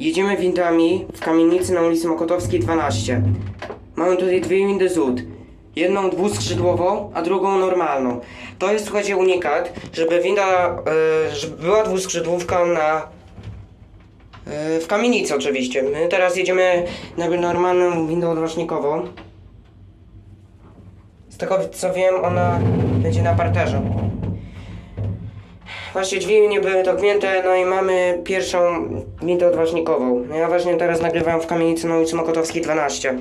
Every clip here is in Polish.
Jedziemy windami w kamienicy na ulicy Mokotowskiej 12. Mamy tutaj dwie windy ZUT. Jedną dwuskrzydłową, a drugą normalną. To jest, słuchajcie, unikat, żeby winda, e, żeby była dwuskrzydłówka na... e, w kamienicy oczywiście. My teraz jedziemy na normalną windą odrocznikową. Z tego co wiem, ona będzie na parterze. Właśnie nie były dotknięte, no i mamy pierwszą windę odważnikową. No ja właśnie teraz nagrywam w kamienicy na ulicy Mokotowskiej 12.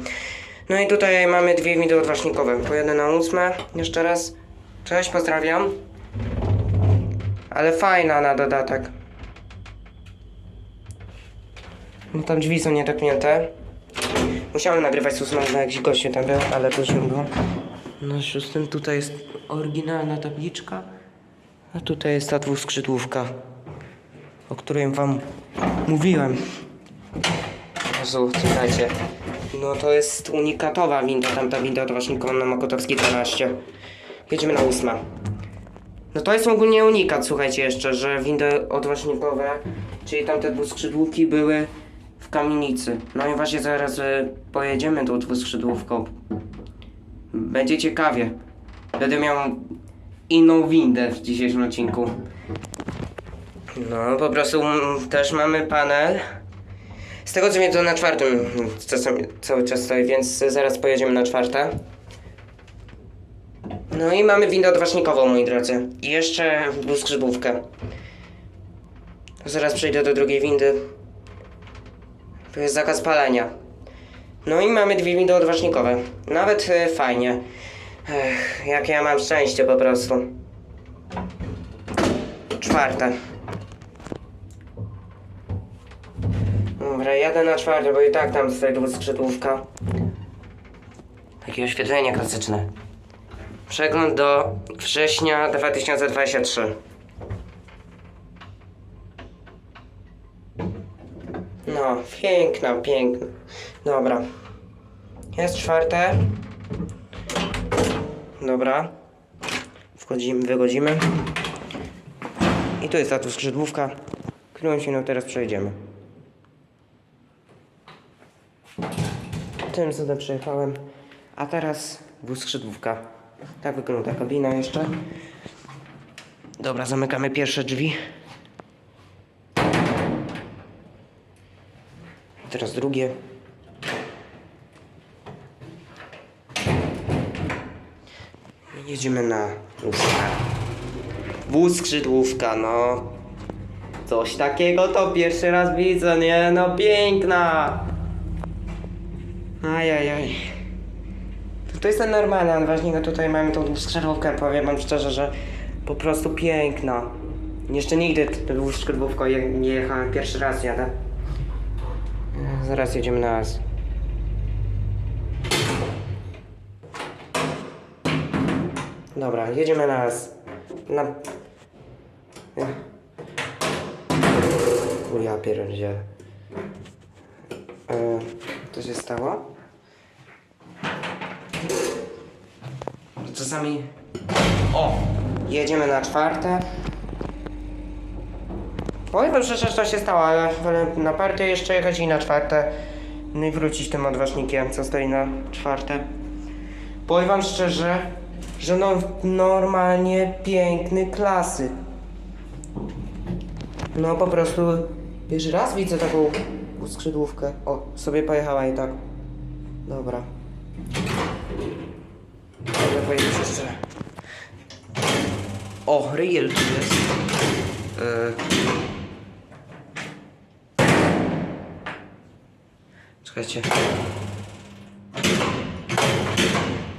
No i tutaj mamy dwie windy odważnikowe. Pojadę na ósme. Jeszcze raz. Cześć, pozdrawiam. Ale fajna na dodatek. No tam drzwi są niedotknięte. Musiałem nagrywać z ósmego, bo jakiś gościu tam był, ale to już było. Na szóstym tutaj jest oryginalna tabliczka. A tutaj jest ta dwuskrzydłówka, o której wam mówiłem. Jezu, słuchajcie. No to jest unikatowa winda, tamta winda odważnikowa na Mokotowskiej 12. Jedziemy na ósma. No to jest ogólnie unikat, słuchajcie jeszcze, że windy odważnikowe, czyli tamte dwuskrzydłówki były w kamienicy. No i właśnie zaraz y, pojedziemy tą dwuskrzydłówką. Będzie ciekawie. Będę miał inną windę w dzisiejszym odcinku. No, po prostu mm, też mamy panel. Z tego co mnie to na czwartym czasem, cały czas stoi, więc zaraz pojedziemy na czwarte. No i mamy windę odważnikową, moi drodzy. I jeszcze dwuskrzydłówkę. Zaraz przejdę do drugiej windy. Tu jest zakaz palenia. No i mamy dwie windy odważnikowe. Nawet e, fajnie. Ech, jak ja mam szczęście po prostu. Czwarte. Dobra, jadę na czwarte, bo i tak tam stoi dwuskrzydłówka. Takie oświetlenie klasyczne. Przegląd do września 2023. No, piękna, piękna. Dobra. Jest czwarte. Dobra. Wchodzimy, wychodzimy. I tu jest ta tu skrzydłówka, którą się no teraz przejdziemy. Tym sobie przejechałem. A teraz dwuskrzydłówka. Tak wygląda kabina jeszcze. Dobra, zamykamy pierwsze drzwi. Teraz drugie. Jedziemy na ósmę. Dwuskrzydłówka, no. Coś takiego to pierwszy raz widzę, nie? No piękna. Ajajaj. To, to jest ten normalny odważnik, a tutaj mamy tą dwuskrzydłówkę. Powiem wam szczerze, że po prostu piękna. Jeszcze nigdy dwuskrzydłówką je, nie jechałem, pierwszy raz jadę. Zaraz jedziemy na as. Dobra, jedziemy na as. Na... Ja pierdzielę. E, Co się stało? Czasami... O! Jedziemy na czwarte. Powiem wam szczerze, co się stało, ale na partię jeszcze jechać i na czwarte. No i wrócić tym odważnikiem, co stoi na czwarte. Powiem wam szczerze, że no normalnie piękny klasyk. No po prostu pierwszy raz widzę taką skrzydłówkę. O, sobie pojechała i tak. Dobra. Mogę powiedzieć jeszcze. O, Riel tu jest. Yy.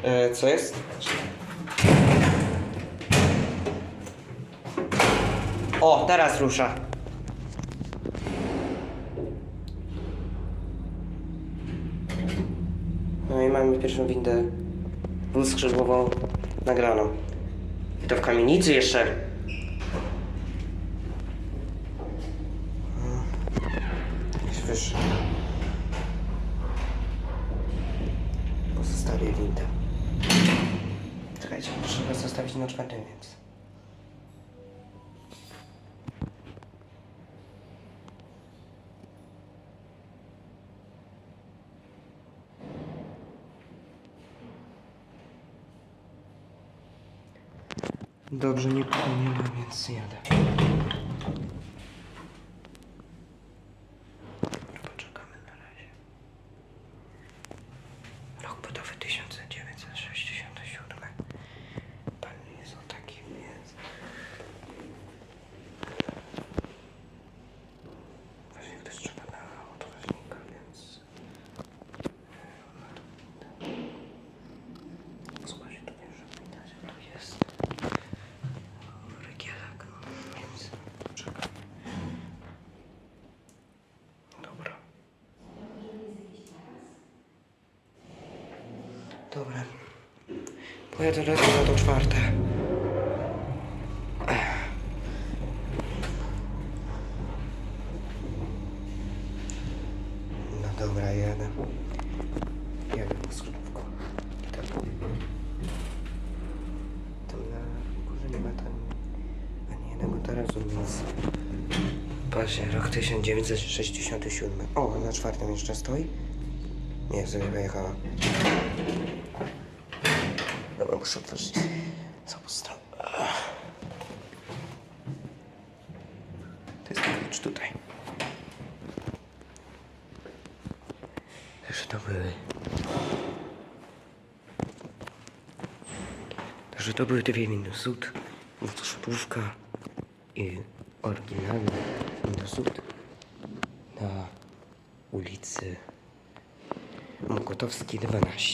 E, co jest? O, teraz rusza. No i mamy pierwszą windę dwuskrzydłową nagraną. I to w kamienicy jeszcze. Mm. Gdzieś wyższe. Pozostawię windę. Czekajcie, muszę zostawić na czwartym, więc... Dobrze, nikogo nie ma, więc jadę. Poczekamy na razie. Rok budowy 1967. Pan jest o taki, więc... Właśnie ktoś trzeba na odważnika, więc... Zobaczcie, tu wiesz, że widać, że tu jest rygielek, no, więc czekaj. Dobra. Dobra. Pojadę raz na to czwarte. No dobra, jadę. Jadę po skrzydłówku. Tam na górze nie ma tam ani jednego tarasu, więc... Patrzcie, rok 1967. O, na czwartym jeszcze stoi? Nie, sobie wyjechała. Otworzyć. Co postał? To jest klucz tutaj. Że to były... Że to były dwie Windowsud, szutówka i oryginalny Windowsud na ulicy Mokotowskiej 12.